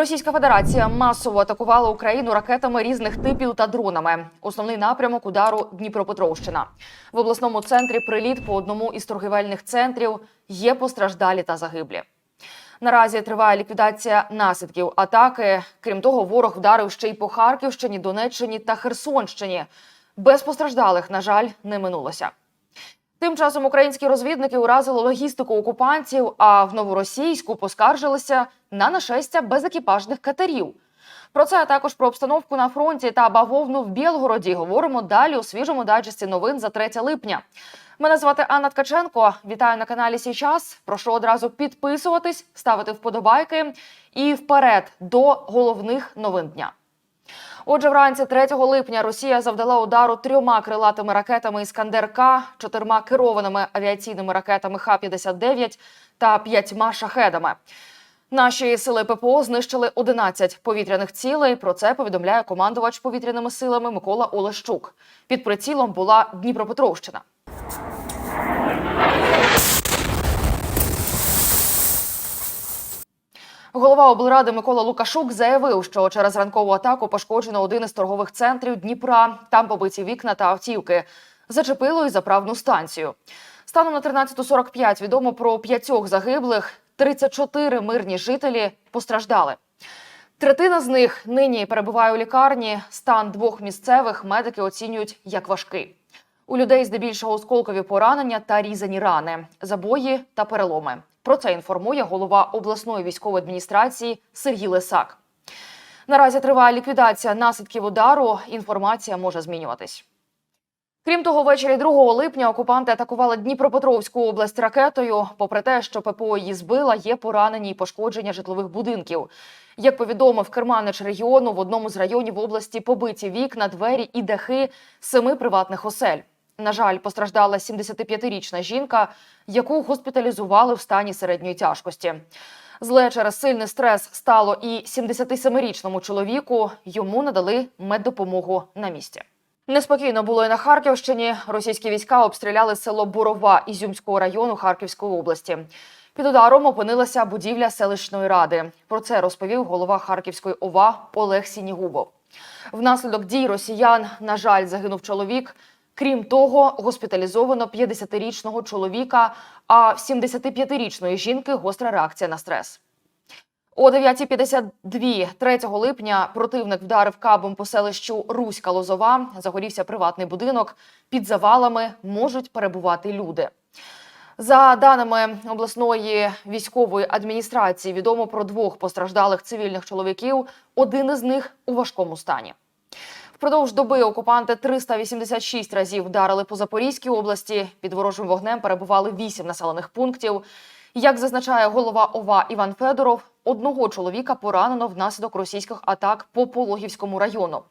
Російська Федерація масово атакувала Україну ракетами різних типів та дронами. Основний напрямок удару Дніпропетровщина. В обласному центрі приліт по одному із торгівельних центрів є постраждалі та загиблі. Наразі триває ліквідація наслідків атаки. Крім того, ворог вдарив ще й по Харківщині, Донеччині та Херсонщині. Без постраждалих, на жаль, не минулося. Тим часом українські розвідники уразили логістику окупантів, а в новоросійську поскаржилися на нашестя безекіпажних катерів. Про це а також про обстановку на фронті та бавовну в Білгороді говоримо далі у свіжому дайджесті новин за 3 липня. Мене звати Анна Ткаченко. Вітаю на каналі Сій час. Прошу одразу підписуватись, ставити вподобайки і вперед до головних новин дня. Отже, вранці 3 липня Росія завдала удару трьома крилатими ракетами Іскандер-К, чотирма керованими авіаційними ракетами Х-59 та п'ятьма шахедами. Наші сили ППО знищили 11 повітряних цілей. Про це повідомляє командувач повітряними силами Микола Олещук. Під прицілом була Дніпропетровщина. Голова облради Микола Лукашук заявив, що через ранкову атаку пошкоджено один із торгових центрів Дніпра. Там побиті вікна та автівки. Зачепило і заправну станцію. Станом на 13.45 відомо про п'ятьох загиблих, 34 мирні жителі постраждали. Третина з них нині перебуває у лікарні. Стан двох місцевих медики оцінюють як важкий. У людей здебільшого осколкові поранення та різані рани, забої та переломи. Про це інформує голова обласної військової адміністрації Сергій Лисак. Наразі триває ліквідація наслідків удару. Інформація може змінюватись. Крім того, ввечері 2 липня окупанти атакували Дніпропетровську область ракетою. Попри те, що ППО її збила, є поранені і пошкодження житлових будинків. Як повідомив керманич регіону, в одному з районів області побиті вікна, двері і дахи семи приватних осель. На жаль, постраждала 75-річна жінка, яку госпіталізували в стані середньої тяжкості. Зле через сильний стрес стало і 77-річному чоловіку. Йому надали меддопомогу на місці. Неспокійно було і на Харківщині. Російські війська обстріляли село Борова Ізюмського району Харківської області. Під ударом опинилася будівля селищної ради. Про це розповів голова Харківської ОВА Олег Сінігубов. Внаслідок дій росіян, на жаль, загинув чоловік. Крім того, госпіталізовано 50-річного чоловіка, а в 75-річної жінки гостра реакція на стрес. О 9.52 3 липня противник вдарив кабом по селищу Руська Лозова. Загорівся приватний будинок. Під завалами можуть перебувати люди. За даними обласної військової адміністрації, відомо про двох постраждалих цивільних чоловіків. Один із них у важкому стані. Впродовж доби окупанти 386 разів вдарили по Запорізькій області. Під ворожим вогнем перебували вісім населених пунктів. Як зазначає голова ОВА Іван Федоров, одного чоловіка поранено внаслідок російських атак по Пологівському району.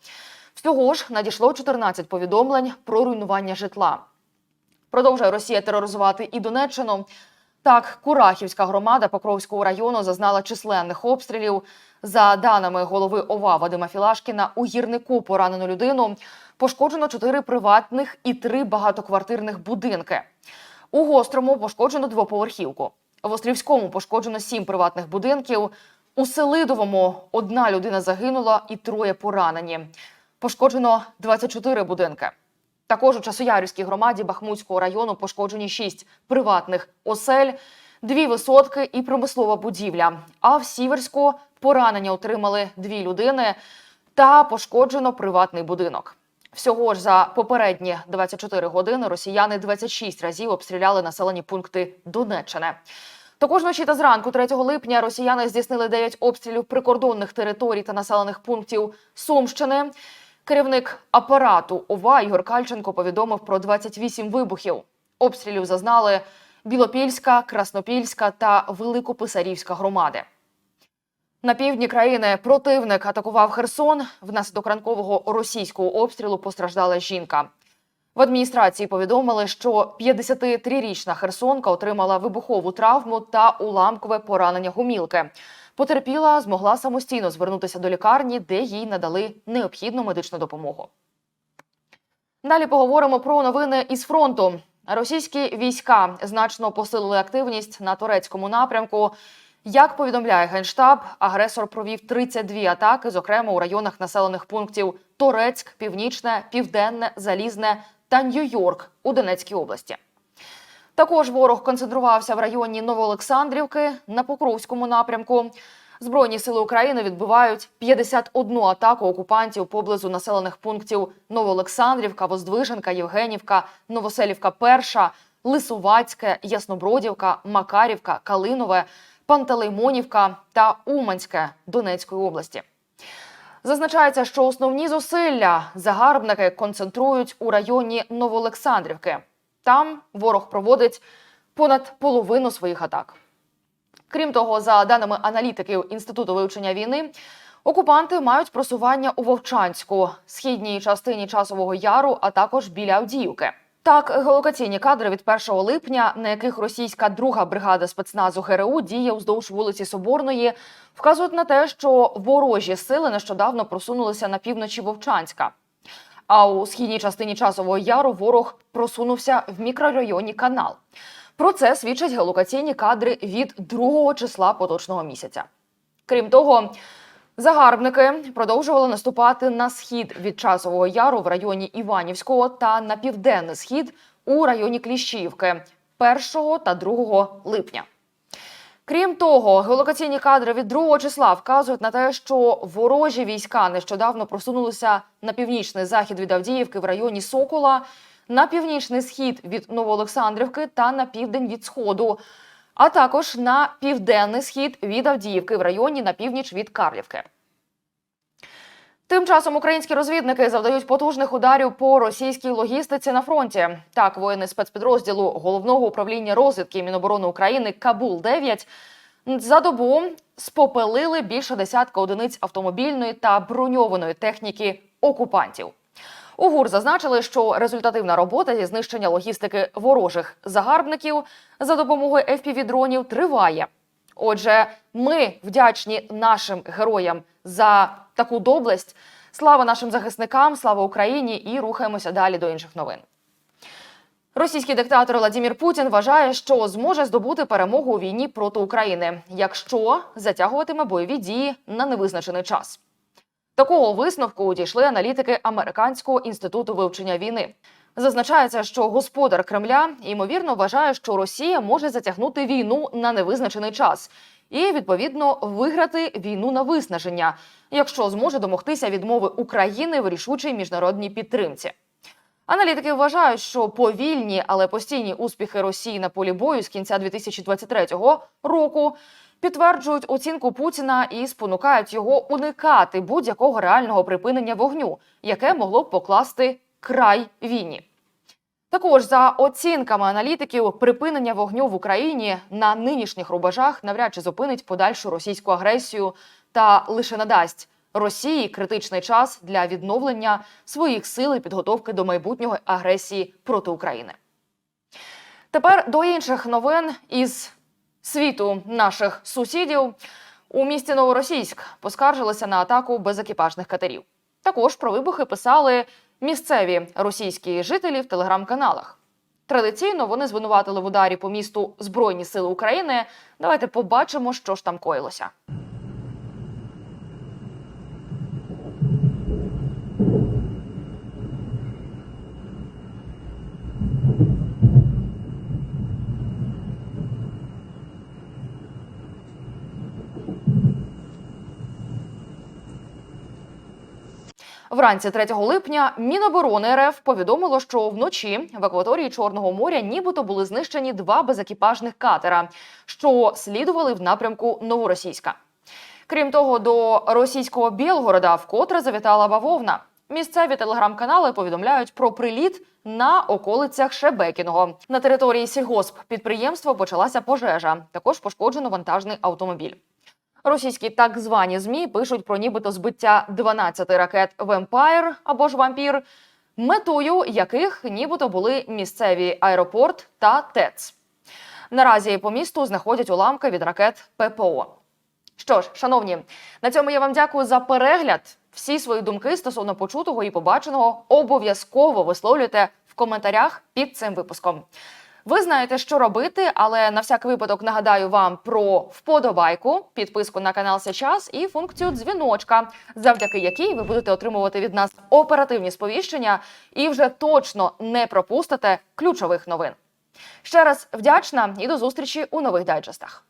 Всього ж надійшло 14 повідомлень про руйнування житла. Продовжує Росія тероризувати і Донеччину. Так, Курахівська громада Покровського району зазнала численних обстрілів. За даними голови ОВА Вадима Філашкіна, у гірнику поранено людину. Пошкоджено чотири приватних і три багатоквартирних будинки. У гострому пошкоджено двоповерхівку. В Острівському пошкоджено сім приватних будинків. У Селидовому одна людина загинула і троє поранені. Пошкоджено 24 будинки. Також у Часоярівській громаді Бахмутського району пошкоджені шість приватних осель, дві висотки і промислова будівля. А в Сіверську поранення отримали дві людини та пошкоджено приватний будинок. Всього ж за попередні 24 години росіяни 26 разів обстріляли населені пункти Донеччини. Також вночі та зранку 3 липня росіяни здійснили 9 обстрілів прикордонних територій та населених пунктів Сумщини. Керівник апарату ОВА Ігор Кальченко повідомив про 28 вибухів. Обстрілів зазнали Білопільська, Краснопільська та Великописарівська громади. На півдні країни противник атакував Херсон. Внаслідок ранкового російського обстрілу постраждала жінка. В адміністрації повідомили, що 53-річна херсонка отримала вибухову травму та уламкове поранення гумілки. Потерпіла змогла самостійно звернутися до лікарні, де їй надали необхідну медичну допомогу. Далі поговоримо про новини із фронту. Російські війська значно посилили активність на турецькому напрямку. Як повідомляє генштаб, агресор провів 32 атаки, зокрема у районах населених пунктів Торецьк, Північне, Південне, Залізне та Нью-Йорк у Донецькій області. Також ворог концентрувався в районі Новоолександрівки на Покровському напрямку. Збройні сили України відбивають 51 атаку окупантів поблизу населених пунктів Новоолександрівка, Воздвиженка, Євгенівка, Новоселівка, Перша, Лисувацьке, Яснобродівка, Макарівка, Калинове, Пантелеймонівка та Уманське Донецької області. Зазначається, що основні зусилля загарбники концентрують у районі Новоолександрівки. Там ворог проводить понад половину своїх атак. Крім того, за даними аналітиків Інституту вивчення війни, окупанти мають просування у Вовчанську, східній частині часового яру, а також біля Авдіївки. Так, геолокаційні кадри від 1 липня, на яких російська друга бригада спецназу ГРУ діє уздовж вулиці Соборної, вказують на те, що ворожі сили нещодавно просунулися на півночі Вовчанська. А у східній частині часового яру ворог просунувся в мікрорайоні канал. Про це свідчать геолокаційні кадри від 2 числа поточного місяця. Крім того, загарбники продовжували наступати на схід від часового яру в районі Іванівського та на південний схід у районі Кліщівки 1 та 2 липня. Крім того, геолокаційні кадри від 2 числа вказують на те, що ворожі війська нещодавно просунулися на північний захід від Авдіївки в районі Сокола, на північний схід від Новоолександрівки та на південь від Сходу, а також на південний схід від Авдіївки в районі на північ від Карлівки. Тим часом українські розвідники завдають потужних ударів по російській логістиці на фронті. Так, воїни спецпідрозділу головного управління розвідки Міноборони України Кабул 9 за добу спопелили більше десятка одиниць автомобільної та броньованої техніки окупантів. У ГУР зазначили, що результативна робота зі знищення логістики ворожих загарбників за допомогою FPV-дронів триває. Отже, ми вдячні нашим героям за таку доблесть. Слава нашим захисникам, слава Україні! І рухаємося далі до інших новин. Російський диктатор Владимир Путін вважає, що зможе здобути перемогу у війні проти України, якщо затягуватиме бойові дії на невизначений час. Такого висновку дійшли аналітики Американського інституту вивчення війни. Зазначається, що господар Кремля ймовірно вважає, що Росія може затягнути війну на невизначений час і відповідно виграти війну на виснаження, якщо зможе домогтися відмови України в рішучій міжнародній підтримці. Аналітики вважають, що повільні, але постійні успіхи Росії на полі бою з кінця 2023 року підтверджують оцінку Путіна і спонукають його уникати будь-якого реального припинення вогню, яке могло б покласти край війні. Також за оцінками аналітиків, припинення вогню в Україні на нинішніх рубежах навряд чи зупинить подальшу російську агресію та лише надасть Росії критичний час для відновлення своїх сил і підготовки до майбутньої агресії проти України. Тепер до інших новин із світу наших сусідів у місті Новоросійськ поскаржилися на атаку безекіпажних катерів. Також про вибухи писали місцеві російські жителі в телеграм-каналах. Традиційно вони звинуватили в ударі по місту Збройні Сили України. Давайте побачимо, що ж там коїлося. Вранці 3 липня Міноборони РФ повідомило, що вночі в акваторії Чорного моря нібито були знищені два безекіпажних катера, що слідували в напрямку Новоросійська. Крім того, до російського Білгорода вкотре завітала бавовна. Місцеві телеграм-канали повідомляють про приліт на околицях Шебекіного. На території сільгосп підприємства почалася пожежа. Також пошкоджено вантажний автомобіль. Російські так звані змі пишуть про нібито збиття 12 ракет Вемпайр або ж вампір, метою яких нібито були місцеві аеропорт та ТЕЦ. Наразі по місту знаходять уламки від ракет ППО. Що ж, шановні, на цьому я вам дякую за перегляд. Всі свої думки стосовно почутого і побаченого обов'язково висловлюйте в коментарях під цим випуском. Ви знаєте, що робити, але на всяк випадок нагадаю вам про вподобайку, підписку на канал Сейчас і функцію дзвіночка, завдяки якій ви будете отримувати від нас оперативні сповіщення і вже точно не пропустите ключових новин. Ще раз вдячна і до зустрічі у нових дайджестах.